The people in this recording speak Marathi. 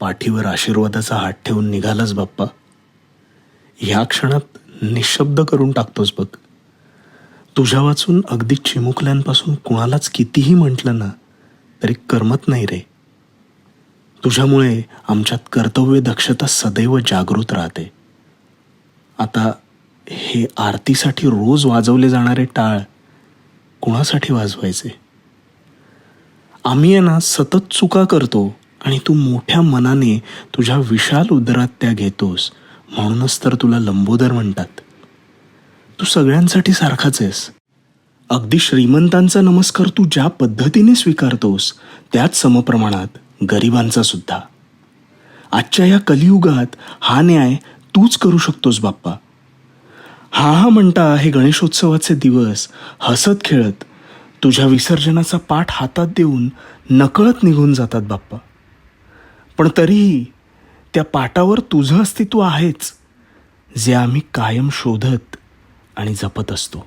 पाठीवर आशीर्वादाचा हात ठेवून निघालाच बाप्पा. ह्या क्षणात निशब्द करून टाकतोस बघ. तुझ्या वाचून अगदी चिमुकल्यांपासून कुणालाच कितीही म्हटलं ना तरी करमत नाही रे. तुझ्यामुळे आमच्यात कर्तव्य दक्षता सदैव जागृत राहते. आता हे आरतीसाठी रोज वाजवले जाणारे टाळ कुणासाठी वाजवायचे? आम्ही आहे ना सतत चुका करतो आणि तू मोठ्या मनाने तुझ्या विशाल उदरात त्या घेतोस. म्हणूनच तर तुला लंबोदर म्हणतात. तू सगळ्यांसाठी सारखाच आहेस. अगदी श्रीमंतांचा नमस्कार तू ज्या पद्धतीने स्वीकारतोस त्याच समप्रमाणात गरिबांचा सुद्धा. आजच्या या कलियुगात हा न्याय तूच करू शकतोस बाप्पा. हा हा म्हणता हे गणेशोत्सवाचे दिवस हसत खेळत तुझ्या विसर्जनाचा पाठ हातात देऊन नकळत निघून जातात बाप्पा. पण तरीही त्या पाटावर तुझं अस्तित्व आहेच जे आम्ही कायम शोधत आणि जपत असतो.